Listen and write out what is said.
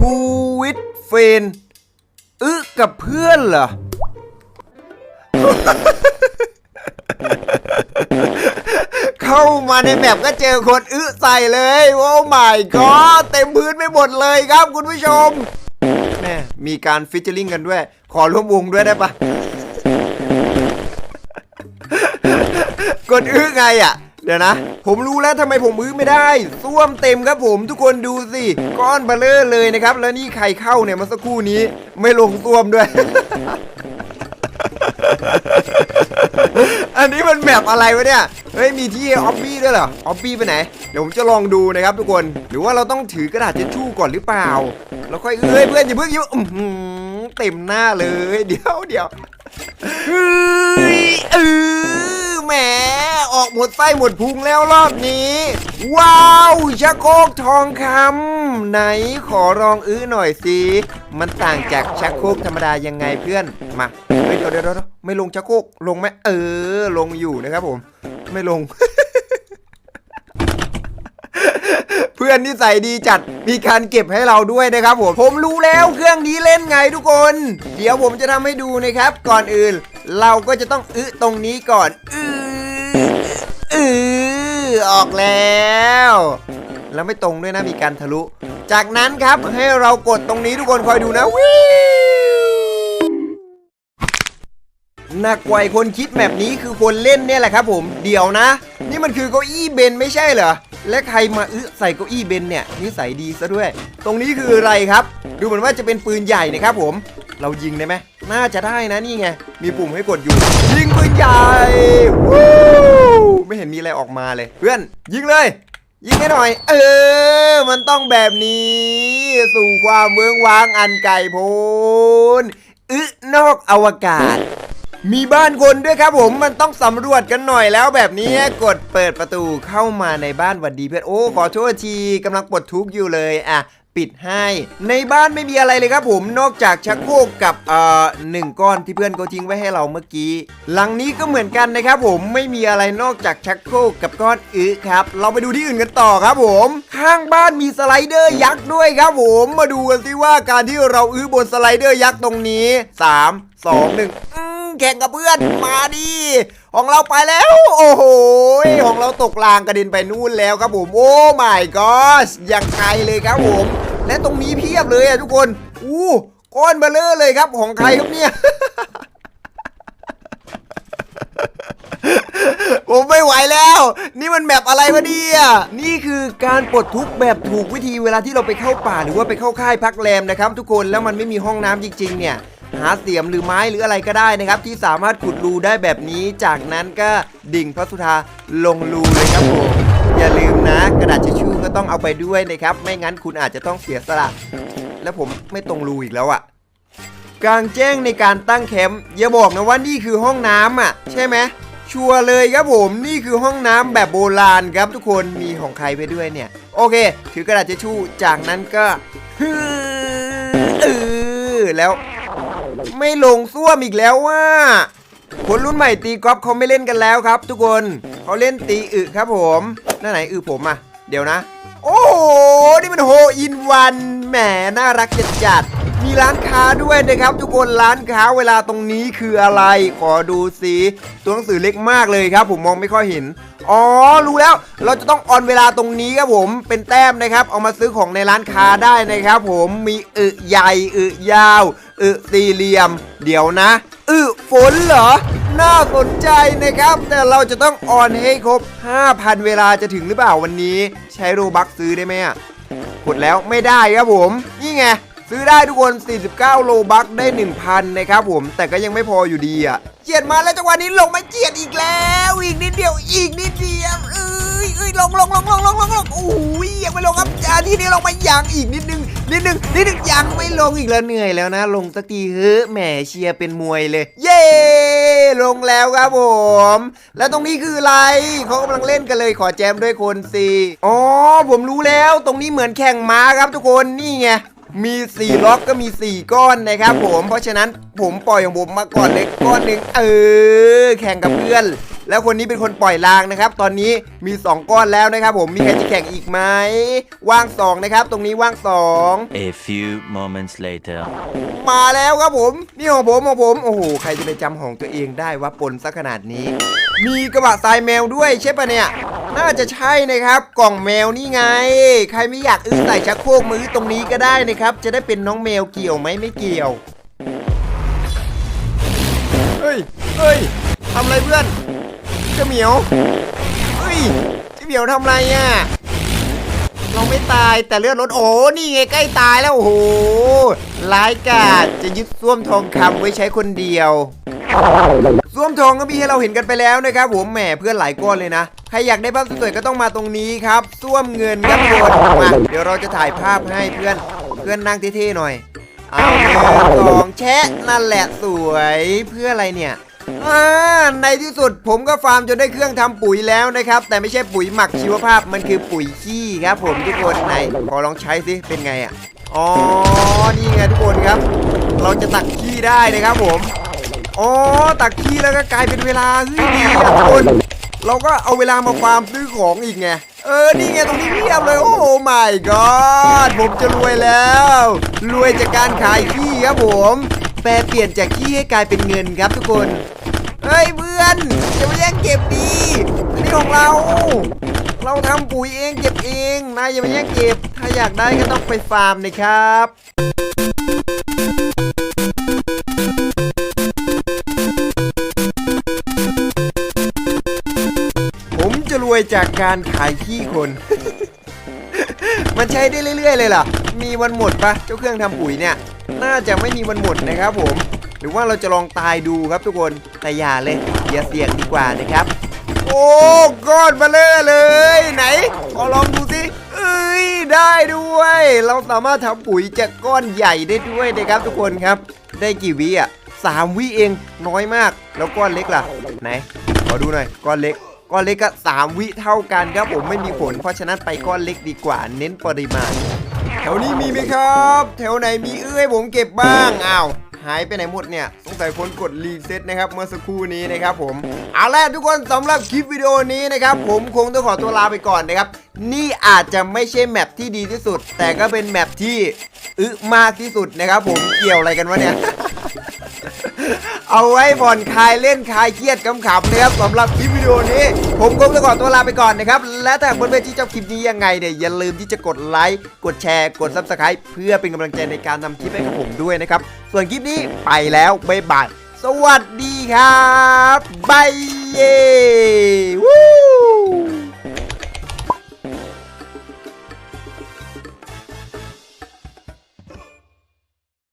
ฮูวิดเฟนอึกับเพื่อนเหรอ เข้ามาในแมปก็เจอคนอึใส่เลย โอ้ my god เต็มพื้นไปหมดเลยครับคุณผู้ชมแม่มีการฟิชเชอร์ลิงกันด้วย ขอร่วมวงด้วยได้ปะกดอื้อไงอะ เดี๋ยวนะ ผมรู้แล้วทำไมผมอื้อไม่ได้ส้วมเต็มครับผมทุกคนดูสิ ก้อนเบลเลอร์เลยนะครับ แล้วนี่ใครเข้าเนี่ยมาสักครู่นี้ ไม่ลงส้วมด้วย อันนี้มันแมปอะไรวะเนี่ย เฮ้ยมีที่ออฟบี้ด้วยเหรอ ออฟบี้ไปไหน เดี๋ยวผมจะลองดูนะครับทุกคน หรือว่าเราต้องถือกระดาษเช็ดชู่ก่อนหรือเปล่า แล้วค่อยเอ้ยเพื่อนอย่าเพิ่งอย่าเพิ่งอื้อหือเต็มหน้าเลย เดี๋ยวเดี๋ยวเฮ้ยเออ แหมออกหมดไส้หมดพุงแล้วรอบนี้ ว้าวชักโครกทองคำไหนขอลองอื้อหน่อยสิมันต่างจากชักโครกธรรมดายังไงเพื่อนมาเฮ้ยเดี๋ยวเดี๋ยวเดี๋ยวไม่ลงชักโครกลงไหมเออ ลงอยู่นะครับผม ไม่ลง เพื่อนที่ใส่ดีจัดมีการเก็บให้เราด้วยนะครับผมผมรู้แล้วเครื่องนี้เล่นไงทุกคน เดี๋ยวผมจะทำให้ดูนะครับ ก่อนอื่น เราก็จะต้องอึตรงนี้ก่อนอื ออือออกแล้ว แล้วไม่ตรงด้วยนะมีการทะลุ จากนั้นครับให้เรากดตรงนี้ทุกคนคอยดูนะวิหนักกว่าคนคิดแบบนี้คือคนเล่นเนี่ยแหละครับผมเดี๋ยวนะ นี่มันคือเก้าอี้เบนไม่ใช่เหรอและใครมาอึใส่เก้าอี้เบนเนี่ยนิสัยดีซะด้วย ตรงนี้คืออะไรครับ ดูเหมือนว่าจะเป็นปืนใหญ่นะครับผม เรายิงได้ไหม น่าจะได้นะนี่ไง มีปุ่มให้กดอยู่ ยิงปืนใหญ่วู้ไม่เห็นมีอะไรออกมาเลย เพื่อน ยิงเลย ยิงให้หน่อย เออ มันต้องแบบนี้ สู่ความเมืองว้างอันไกลโพ้นอึนอกอวกาศ มีบ้านคนด้วยครับผมมันต้องสำรวจกันหน่อยแล้วแบบนี้กดเปิดประตูเข้ามาในบ้านหวัดดีเพื่อนโอ้ขอโทษทีกำลังปลดทุกข์อยู่เลยอะ ปิดให้ ในบ้านไม่มีอะไรเลยครับผมนอกจากชักโครกกับเอ่อหนึ่งก้อนที่เพื่อนเขาทิ้งไว้ให้เราเมื่อกี้ หลังนี้ก็เหมือนกันนะครับผมไม่มีอะไรนอกจากชักโครกกับก้อนอึครับ เราไปดูที่อื่นกันต่อครับผม ข้างบ้านมีสไลเดอร์ยักษ์ด้วยครับผมมาดูกันสิว่าการที่เราอื้อบนสไลเดอร์ยักษ์ตรงนี้ 3 2 1อืมแข่งกับเพื่อนมาดิของเราไปแล้ว โอ้โหของเราตกลางกระเด็นไปนู่นแล้วครับผม โอ้ my god อย่างไกลเลยครับผม และตรงนี้เพียบเลยอะทุกคน อู้ก้อนเบลเลอร์เลยครับของใครครับเนี่ย ผมไม่ไหวแล้ว นี่มันแบบอะไรวะเนี่ยนี่คือการปลดทุกข์แบบถูกวิธีเวลาที่เราไปเข้าป่าหรือว่าไปเข้าค่ายพักแรมนะครับ ทุกคนแล้วมันไม่มีห้องน้ำจริง ๆ เนี่ยหาเสียมหรือไม้หรืออะไรก็ได้นะครับ ที่สามารถขุดรูได้แบบนี้ จากนั้นก็ดิ่งพระสุธาลงรูเลยครับผม อย่าลืมนะ กระดาษทิชชู่ก็ต้องเอาไปด้วยนะครับ ไม่งั้นคุณอาจจะต้องเสียสละ แล้วผมไม่ตรงรูอีกแล้วอะกลางแจ้งในการตั้งแคมป์อย่าบอกนะว่านี่คือห้องน้ำอะ ใช่ไหมชัวร์เลยครับผมนี่คือห้องน้ำแบบโบราณครับทุกคนมีของใครไปด้วยเนี่ย โอเค ถือกระดาษทิชชู่จากนั้นก็เออแล้ว ไม่ลงส้วมอีกแล้วว่าคนรุ่นใหม่ตีกอล์ฟเขาไม่เล่นกันแล้วครับ ทุกคน เขาเล่นตีอึครับผมนั่นไหนอึผมอะเดี๋ยวนะ โอ้โห นี่มันโฮอินวันแหมน่ารักจัดจัดมีร้านค้าด้วยนะครับ ทุกคนร้านค้าเวลาตรงนี้คืออะไร ขอดูสิตัวหนังสือเล็กมากเลยครับ ผมมองไม่ค่อยเห็นอ๋อรู้แล้วเราจะต้องออนเวลาตรงนี้ครับผมเป็นแต้มนะครับ เอามาซื้อของในร้านค้าได้นะครับ ผมมีอึใหญ่อึยาวอึสี่เหลี่ยม เดี๋ยวนะอึฝนเหรอ น่าสนใจนะครับ แต่เราจะต้องออนให้ครบ 5,000 เวลาจะถึงหรือเปล่าวันนี้ ใช้โรบักซื้อได้ไหมอะกดแล้วไม่ได้ครับผม นี่ไง ซื้อได้ทุกคน 49 โลบักได้ 1,000 นะครับผม แต่ก็ยังไม่พออยู่ดีอะเจียดมาแล้วจังหวะนี้ลงมาเจียดอีกแล้ว อีกนิดเดียวอีกนิดเดียวเอ้ยเอ้ยลงลงลงลงลงลงลงโอ้ยยังไม่ลงครับอ่าทีนี้ลงมาอยังอีกนิดนึง นิดนึงนิดนึงยังไม่ลงอีกแล้วเหนื่อยแล้วนะ ลงสักทีเฮ้แหมเชียร์เป็นมวยเลย เย้ลงแล้วครับผม แล้วตรงนี้คืออะไรเขากำลังเล่นกันเลยขอแจมด้วยคนสิอ๋อผมรู้แล้วตรงนี้เหมือนแข่งม้าครับทุกคนนี่ไงมี 4 ล็อกก็มี 4 ก้อนนะครับผม เพราะฉะนั้นผมปล่อยของผมมาก่อนเลยก้อนหนึ่งเออ แข่งกับเพื่อน แล้วคนนี้เป็นคนปล่อยรางนะครับ ตอนนี้มี 2 ก้อนแล้วนะครับ ผมมีใครจะแข่งอีกไหมว่าง 2 นะครับ ตรงนี้ว่าง 2 A few moments later. มาแล้วครับผม นี่ของผมของผม โอ้โห ใครจะไปจำของตัวเองได้ว่าปนซะขนาดนี้ มีกระบะทรายแมวด้วยใช่ปะเนี่ย น่าจะใช่นะครับ กล่องแมวนี่ไง ใครไม่อยากอื้อใส่ชักโครกมือตรงนี้ก็ได้นะครับ จะได้เป็นน้องแมวเกี่ยวไหมไม่เกี่ยว เฮ้ย เฮ้ยทำอะไรเพื่อน เจ้าเหมียว เฮ้ย เจ้าเหมียวทำอะไรอะ เราไม่ตายแต่เลือดลดโอ้นี่ไงใกล้ตายแล้วโอ้โหร้ายกาจจะยึดส้วมทองคำไว้ใช้คนเดียวส้วมทองก็มีให้เราเห็นกันไปแล้วนะครับผมแหมเพื่อนหลายก้อนเลยนะ ใครอยากได้ภาพสวยๆก็ต้องมาตรงนี้ครับส้วมเงินครับทุกคนมาเดี๋ยวเราจะถ่ายภาพให้เพื่อนเพื่อนนั่งเท่ๆหน่อยเอาหนึ่งสองแชะนั่นแหละสวยเพื่ออะไรเนี่ย ในที่สุดผมก็ฟาร์มจนได้เครื่องทำปุ๋ยแล้วนะครับ แต่ไม่ใช่ปุ๋ยหมักชีวภาพมันคือปุ๋ยขี้ครับผมทุกคนไหนขอลองใช้สิเป็นไงอะอ๋อนี่ไงทุกคนครับ เราจะตักขี้ได้นะครับผมอ๋อตักขี้แล้วก็กลายเป็นเวลาเฮ้ยดีอะทุกคนเราก็เอาเวลามาฟาร์มซื้อของอีกไงเออ นี่ไงตรงนี้เพียบเลย โอ้ my god ผมจะรวยแล้ว รวยจากการขายขี้ครับผม แปลเปลี่ยนจากขี้ให้กลายเป็นเงินครับทุกคน เฮ้ยเพื่อนอย่ามาแย่งเก็บดีอันนี้ของเรา เราทำปุ๋ยเองเก็บเองนายอย่ามาแย่งเก็บ ถ้าอยากได้ก็ต้องไปฟาร์มนะครับผมจะรวยจากการขายขี้คน มันใช้ได้เรื่อย ๆ เลยเหรอมีวันหมดปะเจ้าเครื่องทำปุ๋ยเนี่ย น่าจะไม่มีวันหมดนะครับผม หรือว่าเราจะลองตายดูครับทุกคนแต่อย่าเลยอย่าเสี่ยงดีกว่านะครับ โอ้ก้อนมาเลยเลยไหนขอลองดูสิเอ้ยได้ด้วย เราสามารถทำปุ๋ยจากก้อนใหญ่ได้ด้วยนะครับทุกคนครับ ได้กี่วิอะสามวิเองน้อยมาก แล้วก้อนเล็กล่ะ ไหนขอดูหน่อยก้อนเล็กก้อนเล็กก็3วิเท่ากันครับผมไม่มีผล เพราะฉะนั้นไปก้อนเล็กดีกว่าเน้นปริมาณ แถวนี้มีไหมครับ แถวไหนมีเอื้อยผมเก็บบ้างอ้าว หายไปไหนหมดเนี่ยสงสัยคนกดรีเซ็ตนะครับเมื่อสักครู่นี้นะครับผมเอาละทุกคนสำหรับคลิปวิดีโอนี้นะครับผมคงต้องขอตัวลาไปก่อนนะครับนี่อาจจะไม่ใช่แมปที่ดีที่สุด แต่ก็เป็นแมปที่อึมากที่สุดนะครับ ผมเกี่ยวอะไรกันวะเนี่ยเอาไว้ผ่อนคลายเล่นคลายเครียดขำๆนะครับสำหรับคลิป ดีโอนี้ ผมกงจะขอตัวลาไปก่อนนะครับ และถ้าเพื่อนๆที่ชอบคลิปนี้ยังไงเนี่ยอย่าลืมที่จะกดไลค์กดแชร์ กดซับสไครป์เพื่อเป็นกำลังใจในการทำคลิปให้กับผมด้วยนะครับ ส่วนคลิปนี้ไปแล้วบ๊ายบายสวัสดีครับบายเย้